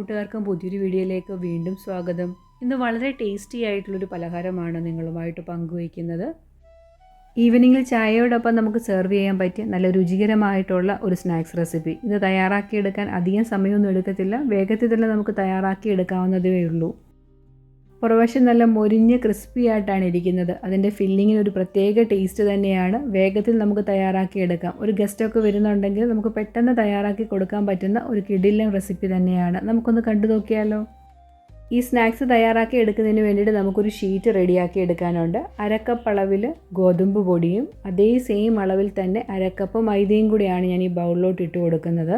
കൂട്ടുകാർക്കും പുതിയൊരു വീഡിയോയിലേക്ക് വീണ്ടും സ്വാഗതം. ഇന്ന് വളരെ ടേസ്റ്റി ആയിട്ടുള്ളൊരു പലഹാരമാണ് നിങ്ങളുമായിട്ട് പങ്കുവയ്ക്കുന്നത്. ഈവനിങ്ങിൽ ചായയോടൊപ്പം നമുക്ക് സെർവ് ചെയ്യാൻ പറ്റിയ നല്ല രുചികരമായിട്ടുള്ള ഒരു സ്നാക്സ് റെസിപ്പി ഇത് തയ്യാറാക്കിയെടുക്കാൻ അധികം സമയമൊന്നും എടുക്കത്തില്ല. വേഗത്തിൽ തന്നെ നമുക്ക് തയ്യാറാക്കി എടുക്കാവുന്നതേ ഉള്ളൂ പുറവശം നല്ല മൊരിഞ്ഞ് ക്രിസ്പി ആയിട്ടാണ് ഇരിക്കുന്നത്. അതിന്റെ ഫില്ലിങ്ങിന് ഒരു പ്രത്യേക ടേസ്റ്റ് തന്നെയാണ്. വേഗത്തിൽ നമുക്ക് തയ്യാറാക്കി എടുക്കാം. ഒരു ഗസ്റ്റൊക്കെ വരുന്നുണ്ടെങ്കിൽ നമുക്ക് പെട്ടെന്ന് തയ്യാറാക്കി കൊടുക്കാൻ പറ്റുന്ന ഒരു കിടിലൻ റെസിപ്പി തന്നെയാണ്. നമുക്കൊന്ന് കണ്ടു നോക്കിയാലോ? ഈ സ്നാക്സ് തയ്യാറാക്കി എടുക്കുന്നതിന് വേണ്ടിയിട്ട് നമുക്കൊരു ഷീറ്റ് റെഡിയാക്കി എടുക്കാനുണ്ട്. അരക്കപ്പ് അളവിൽ ഗോതമ്പ് പൊടിയും അതേ സെയിം അളവിൽ തന്നെ അരക്കപ്പ് മൈദയും കൂടിയാണ് ഞാൻ ഈ ബൗളിലോട്ട് ഇട്ട് കൊടുക്കുന്നത്.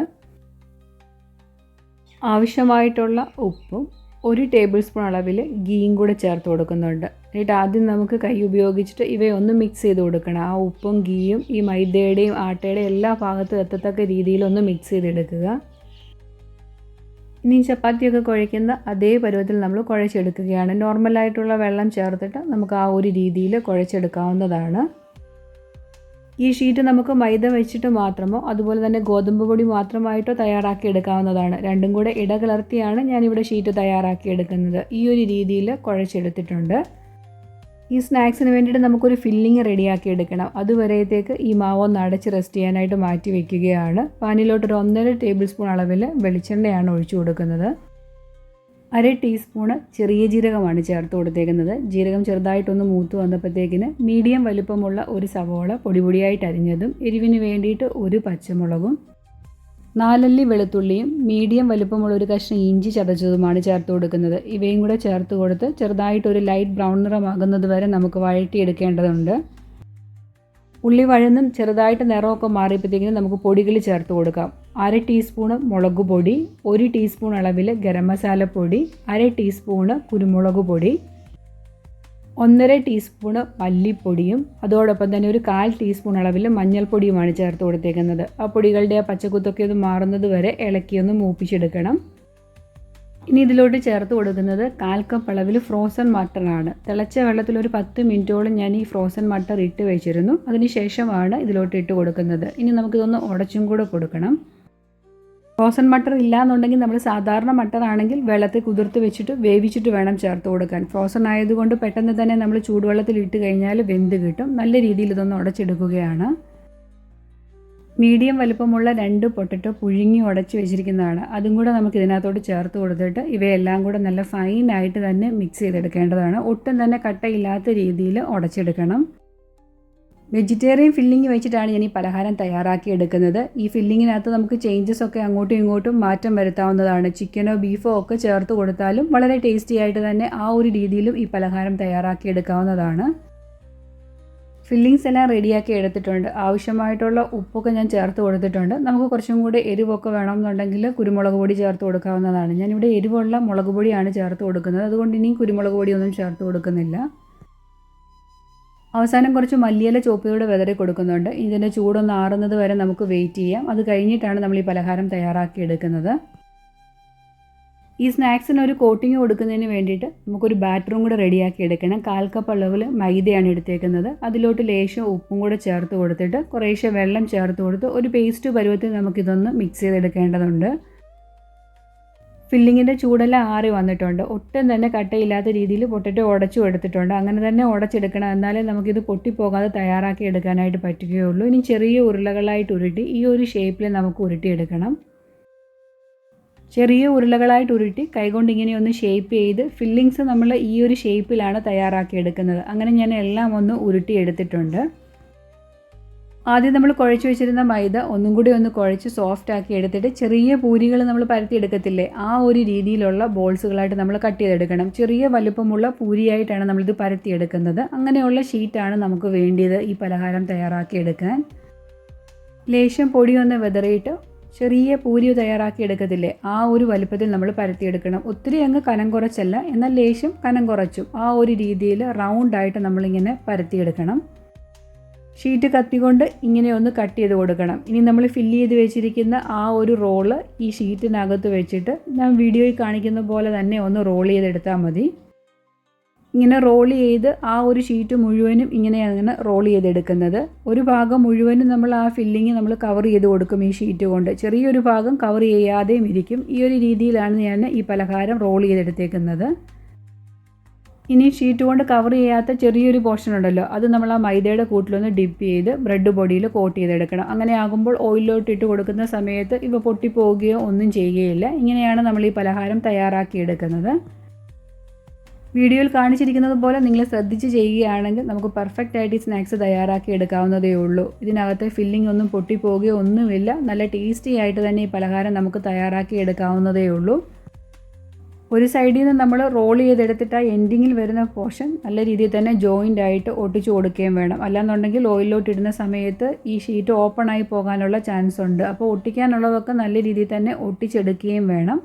ആവശ്യമായിട്ടുള്ള ഉപ്പും ഒരു ടേബിൾ സ്പൂൺ അളവിൽ ഗീയും കൂടെ ചേർത്ത് കൊടുക്കുന്നുണ്ട്. എന്നിട്ട് ആദ്യം നമുക്ക് കൈ ഉപയോഗിച്ചിട്ട് ഇവയൊന്ന് മിക്സ് ചെയ്ത് കൊടുക്കണം. ആ ഉപ്പും ഗീയും ഈ മൈദയുടെയും ആട്ടയുടെയും എല്ലാ ഭാഗത്തും എത്തത്തക്ക രീതിയിൽ ഒന്ന് മിക്സ് ചെയ്തെടുക്കുക. ഇനി ചപ്പാത്തിയൊക്കെ കുഴയ്ക്കുന്ന അതേ പരുവത്തിൽ നമ്മൾ കുഴച്ചെടുക്കുകയാണ്. നോർമലായിട്ടുള്ള വെള്ളം ചേർത്തിട്ട് നമുക്ക് ആ ഒരു രീതിയിൽ കുഴച്ചെടുക്കാവുന്നതാണ്. ഈ ഷീറ്റ് നമുക്ക് മൈദ വെച്ചിട്ട് മാത്രമോ അതുപോലെ തന്നെ ഗോതമ്പ് പൊടി മാത്രമായിട്ടോ തയ്യാറാക്കി എടുക്കാവുന്നതാണ്. രണ്ടും കൂടെ ഇടകലർത്തിയാണ് ഞാനിവിടെ ഷീറ്റ് തയ്യാറാക്കി എടുക്കുന്നത്. ഈ ഒരു രീതിയിൽ കുഴച്ചെടുത്തിട്ടുണ്ട്. ഈ സ്നാക്സിന് വേണ്ടിയിട്ട് നമുക്കൊരു ഫില്ലിങ് റെഡിയാക്കി എടുക്കണം. അതുവരെയത്തേക്ക് ഈ മാവ് ഒന്ന് അടച്ച് റെസ്റ്റ് ചെയ്യാനായിട്ട് മാറ്റി വയ്ക്കുകയാണ് പാനിലോട്ടൊരു ഒന്നര ടേബിൾ സ്പൂൺ അളവിൽ വെളിച്ചെണ്ണയാണ് ഒഴിച്ചു കൊടുക്കുന്നത്. അര ടീസ്പൂണ് ചെറിയ ജീരകമാണ് ചേർത്ത് കൊടുത്തേക്കുന്നത്. ജീരകം ചെറുതായിട്ടൊന്ന് മൂത്ത് വന്നപ്പോഴത്തേക്കിന് മീഡിയം വലുപ്പമുള്ള ഒരു സവോള പൊടിപൊടിയായിട്ട് അരിഞ്ഞതും എരിവിന് വേണ്ടിയിട്ട് ഒരു പച്ചമുളകും നാലല്ലി വെളുത്തുള്ളിയും മീഡിയം വലുപ്പമുള്ള ഒരു കഷ്ണം ഇഞ്ചി ചതച്ചതുമാണ് ചേർത്ത് കൊടുക്കുന്നത്. ഇവയും കൂടെ ചേർത്ത് കൊടുത്ത് ചെറുതായിട്ടൊരു ലൈറ്റ് ബ്രൗൺ നിറമാകുന്നത് വരെ നമുക്ക് വഴറ്റിയെടുക്കേണ്ടതുണ്ട്. ഉള്ളി വഴന്നും ചെറുതായിട്ട് നിറമൊക്കെ മാറിയപ്പോഴത്തേക്കിനും നമുക്ക് പൊടികൾ ചേർത്ത് കൊടുക്കാം. അര ടീസ്പൂണ് മുളക് പൊടി ഒരു ടീസ്പൂൺ അളവിൽ ഗരം പൊടി അര ടീസ്പൂണ് കുരുമുളക് പൊടി ഒന്നര ടീസ്പൂണ് മല്ലിപ്പൊടിയും അതോടൊപ്പം തന്നെ ഒരു കാൽ ടീസ്പൂൺ അളവിൽ മഞ്ഞൾപ്പൊടിയുമാണ് ചേർത്ത് കൊടുത്തേക്കുന്നത്. ആ പൊടികളുടെ ആ പച്ചക്കുത്തൊക്കെ ഒന്ന് മാറുന്നത് വരെ ഇളക്കിയൊന്ന് മൂപ്പിച്ചെടുക്കണം. ഇനി ഇതിലോട്ട് ചേർത്ത് കൊടുക്കുന്നത് കാൽ കപ്പ് അളവിൽ ഫ്രോസൺ മട്ടറാണ് തിളച്ച വെള്ളത്തിൽ ഒരു പത്ത് മിനിറ്റോളം ഞാൻ ഈ ഫ്രോസൺ മട്ടർ ഇട്ട് വെച്ചിരുന്നു. അതിനുശേഷമാണ് ഇതിലോട്ട് ഇട്ട് കൊടുക്കുന്നത്. ഇനി നമുക്കിതൊന്ന് ഉടച്ചും കൂടെ കൊടുക്കണം. ഫ്രോസൺ മട്ടർ ഇല്ല എന്നുണ്ടെങ്കിൽ നമ്മൾ സാധാരണ മട്ടർ ആണെങ്കിൽ വെള്ളത്തിൽ കുതിർത്ത് വെച്ചിട്ട് വേവിച്ചിട്ട് വേണം ചേർത്ത് കൊടുക്കാൻ. ഫ്രോസൺ ആയതുകൊണ്ട് പെട്ടെന്ന് തന്നെ നമ്മൾ ചൂടുവെള്ളത്തിൽ ഇട്ട് കഴിഞ്ഞാൽ വെന്ത് കിട്ടും. നല്ല രീതിയിൽ ഇതൊന്ന് ഉടച്ചെടുക്കുകയാണ് മീഡിയം വലുപ്പമുള്ള രണ്ട് പൊട്ടറ്റോ പുഴുങ്ങി ഉടച്ച് വെച്ചിരിക്കുന്നതാണ്. അതും കൂടെ നമുക്ക് ഇതിനകത്തോട് ചേർത്ത് കൊടുത്തിട്ട് ഇവയെല്ലാം കൂടെ നല്ല ഫൈനായിട്ട് തന്നെ മിക്സ് ചെയ്തെടുക്കേണ്ടതാണ്. ഒട്ടും തന്നെ കട്ടയില്ലാത്ത രീതിയിൽ ഉടച്ചെടുക്കണം. വെജിറ്റേറിയൻ ഫില്ലിംഗ് വെച്ചിട്ടാണ് ഞാൻ ഈ പലഹാരം തയ്യാറാക്കി എടുക്കുന്നത്. ഈ ഫില്ലിങ്ങിനകത്ത് നമുക്ക് ചേഞ്ചസ് ഒക്കെ അങ്ങോട്ടും ഇങ്ങോട്ടും മാറ്റം വരുത്താവുന്നതാണ്. ചിക്കനോ ബീഫോ ഒക്കെ ചേർത്ത് കൊടുത്താലും വളരെ ടേസ്റ്റി ആയിട്ട് തന്നെ ആ ഒരു രീതിയിലും ഈ പലഹാരം തയ്യാറാക്കി എടുക്കാവുന്നതാണ്. ഫില്ലിങ്സ് എല്ലാം റെഡിയാക്കി എടുത്തിട്ടുണ്ട്. ആവശ്യമായിട്ടുള്ള ഉപ്പൊക്കെ ഞാൻ ചേർത്ത് കൊടുത്തിട്ടുണ്ട്. നമുക്ക് കുറച്ചും കൂടി എരിവൊക്കെ വേണമെന്നുണ്ടെങ്കിൽ കുരുമുളക് പൊടി ചേർത്ത് കൊടുക്കാവുന്നതാണ്. ഞാനിവിടെ എരിവുള്ള മുളക് പൊടിയാണ് ചേർത്ത് കൊടുക്കുന്നത്. അതുകൊണ്ട് ഇനിയും കുരുമുളക് പൊടിയൊന്നും ചേർത്ത് കൊടുക്കുന്നില്ല. അവസാനം കുറച്ച് മല്ലിയില ചോപ്പയോടെ വിതറി കൊടുക്കുന്നുണ്ട്. ഇതിന്റെ ചൂടൊന്ന് ആറുന്നത് വരെ നമുക്ക് വെയിറ്റ് ചെയ്യാം. അത് കഴിഞ്ഞിട്ടാണ് നമ്മൾ ഈ പലഹാരം തയ്യാറാക്കി എടുക്കുന്നത്. ഈ സ്നാക്സിന് ഒരു കോട്ടിങ് കൊടുക്കുന്നതിന് വേണ്ടിയിട്ട് നമുക്കൊരു ബാറ്ററും കൂടെ റെഡിയാക്കി എടുക്കണം. കാൽ കപ്പ് അളവിൽ മൈദയാണ് എടുത്തേക്കുന്നത്. അതിലോട്ട് ലേശം ഉപ്പും കൂടെ ചേർത്ത് കൊടുത്തിട്ട് കുറേശ്ശെ വെള്ളം ചേർത്ത് കൊടുത്ത് ഒരു പേസ്റ്റ് പരുവത്തിൽ നമുക്കിതൊന്ന് മിക്സ് ചെയ്തെടുക്കേണ്ടതുണ്ട്. ഫില്ലിങ്ങിന്റെ ചൂടെല്ലാം ആറി വന്നിട്ടുണ്ട്. ഒട്ടും തന്നെ കട്ടയില്ലാത്ത രീതിയിൽ പൊട്ടറ്റോ ഉടച്ചു എടുത്തിട്ടുണ്ട്. അങ്ങനെ തന്നെ ഉടച്ചെടുക്കണം എന്നാലേ നമുക്കിത് പൊട്ടിപ്പോകാതെ തയ്യാറാക്കി എടുക്കാനായിട്ട് പറ്റുകയുള്ളൂ. ഇനി ചെറിയ ഉരുളകളായിട്ട് ഉരുട്ടി ഈ ഒരു ഷേപ്പിൽ നമുക്ക് ഉരുട്ടിയെടുക്കണം. ചെറിയ ഉരുളകളായിട്ട് ഉരുട്ടി കൈകൊണ്ട് ഇങ്ങനെ ഒന്ന് ഷേപ്പ് ചെയ്ത് ഫില്ലിങ്സ് നമ്മൾ ഈ ഒരു ഷേപ്പിലാണ് തയ്യാറാക്കി എടുക്കുന്നത്. അങ്ങനെ ഞാൻ എല്ലാം ഒന്ന് ഉരുട്ടി എടുത്തിട്ടുണ്ട്. ആദ്യം നമ്മൾ കുഴച്ച് വെച്ചിരുന്ന മൈദ ഒന്നും കൂടി ഒന്ന് കുഴച്ച് സോഫ്റ്റ് ആക്കി എടുത്തിട്ട് ചെറിയ പൂരികൾ നമ്മൾ പരത്തി എടുക്കത്തില്ലേ ആ ഒരു രീതിയിലുള്ള ബോൾസുകളായിട്ട് നമ്മൾ കട്ട് ചെയ്തെടുക്കണം. ചെറിയ വലുപ്പമുള്ള പൂരിയായിട്ടാണ് നമ്മളിത് പരത്തിയെടുക്കുന്നത് അങ്ങനെയുള്ള ഷീറ്റാണ് നമുക്ക് വേണ്ടിയത് ഈ പലഹാരം തയ്യാറാക്കി എടുക്കാൻ. ലേശം ഒന്ന് വെതറിയിട്ട് ചെറിയ പൂരി തയ്യാറാക്കി എടുക്കത്തില്ലേ ആ ഒരു വലുപ്പത്തിൽ നമ്മൾ പരത്തിയെടുക്കണം ഒത്തിരി അങ്ങ് കനം കുറച്ചല്ല എന്നാൽ ലേശം കനം കുറച്ചും. ആ ഒരു രീതിയിൽ റൗണ്ടായിട്ട് നമ്മളിങ്ങനെ പരത്തിയെടുക്കണം ഷീറ്റ് കത്തിക്കൊണ്ട് ഇങ്ങനെ ഒന്ന് കട്ട് ചെയ്ത് കൊടുക്കണം. ഇനി നമ്മൾ ഫില്ല് ചെയ്ത് വെച്ചിരിക്കുന്ന ആ ഒരു റോൾ ഈ ഷീറ്റിനകത്ത് വെച്ചിട്ട് ഞാൻ വീഡിയോയിൽ കാണിക്കുന്ന പോലെ തന്നെ ഒന്ന് റോൾ ചെയ്തെടുത്താൽ മതി. ഇങ്ങനെ റോൾ ചെയ്ത് ആ ഒരു ഷീറ്റ് മുഴുവനും ഇങ്ങനെ ഇങ്ങനെയാണ് റോൾ ചെയ്തെടുക്കുന്നത്. ഒരു ഭാഗം മുഴുവനും നമ്മൾ ആ ഫില്ലിങ് നമ്മൾ കവർ ചെയ്ത് കൊടുക്കും ഈ ഷീറ്റ് കൊണ്ട്. ചെറിയൊരു ഭാഗം കവർ ചെയ്യാതെയും ഇരിക്കും. ഈ ഒരു രീതിയിലാണ് ഞാൻ ഈ പലഹാരം റോൾ ചെയ്തെടുത്തേക്കുന്നത്. ഇനി ഷീറ്റ് കൊണ്ട് കവർ ചെയ്യാത്ത ചെറിയൊരു പോർഷൻ ഉണ്ടല്ലോ. അത് നമ്മൾ ആ മൈദയുടെ കൂട്ടിലൊന്ന് ഡിപ്പ് ചെയ്ത് ബ്രെഡ് ബോഡിയിൽ കോട്ട് ചെയ്തെടുക്കണം. അങ്ങനെ ആകുമ്പോൾ ഓയിലോട്ട് ഇട്ട് കൊടുക്കുന്ന സമയത്ത് ഇവ പൊട്ടിപ്പോവുകയോ ഒന്നും ചെയ്യുകയില്ല. ഇങ്ങനെയാണ് നമ്മൾ ഈ പലഹാരം തയ്യാറാക്കിയെടുക്കുന്നത്. വീഡിയോയിൽ കാണിച്ചിരിക്കുന്നത് പോലെ നിങ്ങൾ ശ്രദ്ധിച്ച് ചെയ്യുകയാണെങ്കിൽ നമുക്ക് പെർഫെക്റ്റ് ആയിട്ട് ഈ സ്നാക്സ് തയ്യാറാക്കി എടുക്കാവുന്നതേ ഉള്ളൂ. ഇതിനകത്തെ ഫില്ലിംഗ് ഒന്നും പൊട്ടിപ്പോവുകയോ ഒന്നുമില്ല. നല്ല ടേസ്റ്റി ആയിട്ട് തന്നെ ഈ പലഹാരം നമുക്ക് തയ്യാറാക്കി എടുക്കാവുന്നതേ ഉള്ളൂ. ഒരു സൈഡിൽ നിന്ന് നമ്മൾ റോൾ ചെയ്തെടുത്തിട്ട് ആ എൻഡിങ്ങിൽ വരുന്ന പോർഷൻ നല്ല രീതിയിൽ തന്നെ ജോയിന്റ് ആയിട്ട് ഒട്ടിച്ചു കൊടുക്കുകയും വേണം. അല്ലാന്നുണ്ടെങ്കിൽ ഓയിലോട്ട് ഇടുന്ന സമയത്ത് ഈ ഷീറ്റ് ഓപ്പൺ ആയി പോകാനുള്ള ചാൻസ് ഉണ്ട്. അപ്പോൾ ഒട്ടിക്കാനുള്ളതൊക്കെ നല്ല രീതിയിൽ തന്നെ ഒട്ടിച്ചെടുക്കുകയും വേണം.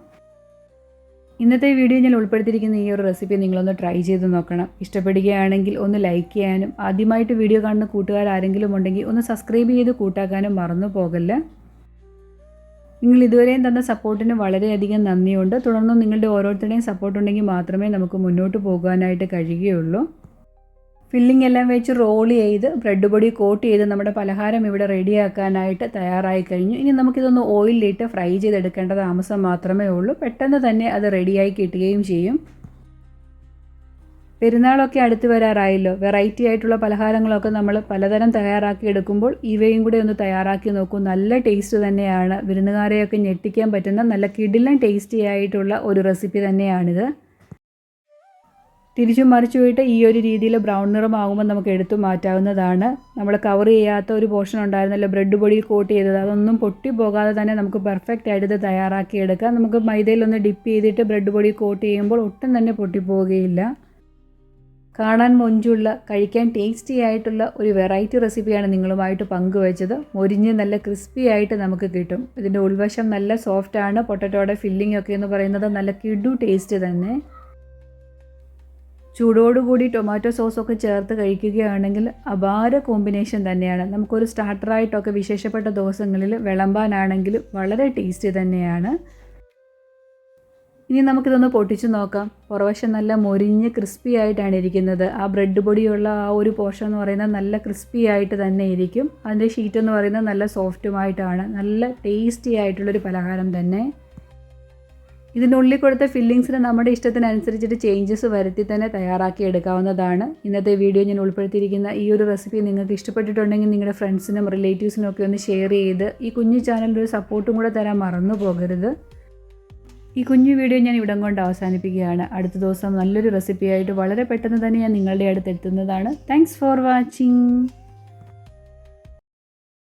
ഇന്നത്തെ വീഡിയോ ഞാൻ ഉൾപ്പെടുത്തിയിരിക്കുന്ന ഈ ഒരു റെസിപ്പി നിങ്ങളൊന്ന് ട്രൈ ചെയ്ത് നോക്കണം. ഇഷ്ടപ്പെടുകയാണെങ്കിൽ ഒന്ന് ലൈക്ക് ചെയ്യാനും ആദ്യമായിട്ട് വീഡിയോ കാണുന്ന കൂട്ടുകാർ ആരെങ്കിലും ഉണ്ടെങ്കിൽ ഒന്ന് സബ്സ്ക്രൈബ് ചെയ്ത് കൂട്ടാക്കാനും മറന്നു പോകല്ല? നിങ്ങൾ ഇതുവരെയും തന്ന സപ്പോർട്ടിന് വളരെയധികം നന്ദിയുണ്ട്. തുടർന്നും നിങ്ങളുടെ ഓരോരുത്തരുടെയും സപ്പോർട്ട് ഉണ്ടെങ്കിൽ മാത്രമേ നമുക്ക് മുന്നോട്ട് പോകാനായിട്ട് കഴിയുകയുള്ളൂ. ഫില്ലിംഗ് എല്ലാം വെച്ച് റോൾ ചെയ്ത് ബ്രെഡ് പൊടി കോട്ട് ചെയ്ത് നമ്മുടെ പലഹാരം ഇവിടെ റെഡിയാക്കാനായിട്ട് തയ്യാറായി കഴിഞ്ഞു. ഇനി നമുക്കിതൊന്ന് ഓയിലിട്ട് ഫ്രൈ ചെയ്തെടുക്കേണ്ട താമസം മാത്രമേ ഉള്ളൂ. പെട്ടെന്ന് തന്നെ അത് റെഡിയായി കിട്ടുകയും ചെയ്യും. പെരുന്നാളൊക്കെ അടുത്ത് വരാറായല്ലോ. വെറൈറ്റി ആയിട്ടുള്ള പലഹാരങ്ങളൊക്കെ നമ്മൾ പലതരം തയ്യാറാക്കി എടുക്കുമ്പോൾ ഇവയും കൂടെ ഒന്ന് തയ്യാറാക്കി നോക്കൂ. നല്ല ടേസ്റ്റ് തന്നെയാണ്. വിരുന്നുകാരെയൊക്കെ ഞെട്ടിക്കാൻ പറ്റുന്ന നല്ല കിടിലൻ ടേസ്റ്റി ആയിട്ടുള്ള ഒരു റെസിപ്പി തന്നെയാണിത്. തിരിച്ചും മറിച്ചു പോയിട്ട് ഈ ഒരു രീതിയിൽ ബ്രൗൺ നിറമാകുമ്പോൾ നമുക്ക് എടുത്തു മാറ്റാവുന്നതാണ്. നമ്മൾ കവർ ചെയ്യാത്ത ഒരു പോർഷൻ ഉണ്ടായിരുന്നല്ലോ ബ്രെഡ് പൊടിയിൽ കോട്ട് ചെയ്തത്. അതൊന്നും പൊട്ടി പോകാതെ തന്നെ നമുക്ക് പെർഫെക്റ്റ് ആയിട്ട് ഇത് തയ്യാറാക്കി എടുക്കാം. നമുക്ക് മൈദയിലൊന്ന് ഡിപ്പ് ചെയ്തിട്ട് ബ്രെഡ് പൊടി കോട്ട് ചെയ്യുമ്പോൾ ഒട്ടും തന്നെ പൊട്ടിപ്പോവുകയില്ല. കാണാൻ മൊഞ്ചുള്ള കഴിക്കാൻ ടേസ്റ്റി ആയിട്ടുള്ള ഒരു വെറൈറ്റി റെസിപ്പിയാണ് നിങ്ങളുമായിട്ട് പങ്കുവച്ചത്. മൊരിഞ്ഞ് നല്ല ക്രിസ്പി ആയിട്ട് നമുക്ക് കിട്ടും. ഇതിന്റെ ഉൾവശം നല്ല സോഫ്റ്റാണ് പൊട്ടറ്റോയുടെ ഫില്ലിംഗ് ഒക്കെ എന്ന് പറയുന്നത് നല്ല കിഡു ടേസ്റ്റ് തന്നെ. ചൂടോടുകൂടി ടൊമാറ്റോ സോസൊക്കെ ചേർത്ത് കഴിക്കുകയാണെങ്കിൽ അപാര കോമ്പിനേഷൻ തന്നെയാണ്. നമുക്കൊരു സ്റ്റാർട്ടറായിട്ടൊക്കെ വിശേഷപ്പെട്ട ദിവസങ്ങളിൽ വിളമ്പാനാണെങ്കിലും വളരെ ടേസ്റ്റി തന്നെയാണ്. ഇനി നമുക്കിതൊന്ന് പൊട്ടിച്ച് നോക്കാം. പുറവശം നല്ല മൊരിഞ്ഞ് ക്രിസ്പി ആയിട്ടാണ് ഇരിക്കുന്നത്. ആ ബ്രെഡ് പൊടിയുള്ള ആ ഒരു പോർഷൻ എന്ന് പറയുന്നത് നല്ല ക്രിസ്പി ആയിട്ട് തന്നെ ഇരിക്കും. അതിന്റെ ഷീറ്റ് എന്ന് പറയുന്നത് നല്ല സോഫ്റ്റുമായിട്ടാണ് നല്ല ടേസ്റ്റി ആയിട്ടുള്ളൊരു പലഹാരം തന്നെ. ഇതിന്റെ ഉള്ളിൽ കൊടുത്ത ഫില്ലിങ്സിന് നമ്മുടെ ഇഷ്ടത്തിനനുസരിച്ചിട്ട് ചേഞ്ചസ് വരുത്തി തന്നെ തയ്യാറാക്കി എടുക്കാവുന്നതാണ്. ഇന്നത്തെ വീഡിയോ ഞാൻ ഉൾപ്പെടുത്തിയിരിക്കുന്ന ഈ ഒരു റെസിപ്പി നിങ്ങൾക്ക് ഇഷ്ടപ്പെട്ടിട്ടുണ്ടെങ്കിൽ നിങ്ങളുടെ ഫ്രണ്ട്സിനും റിലേറ്റീവ്സിനും ഒക്കെ ഒന്ന് ഷെയർ ചെയ്ത് ഈ കുഞ്ഞു ചാനലിൽ ഒരു സപ്പോർട്ടും കൂടെ തരാൻ മറന്നു പോകരുത്. ഈ കുഞ്ഞു വീഡിയോ ഞാൻ ഇവിടം കൊണ്ട് അവസാനിപ്പിക്കുകയാണ്. അടുത്ത ദിവസം നല്ലൊരു റെസിപ്പിയായിട്ട് വളരെ പെട്ടെന്ന് തന്നെ ഞാൻ നിങ്ങളുടെ അടുത്ത് എത്തുന്നതാണ്. Thanks for watching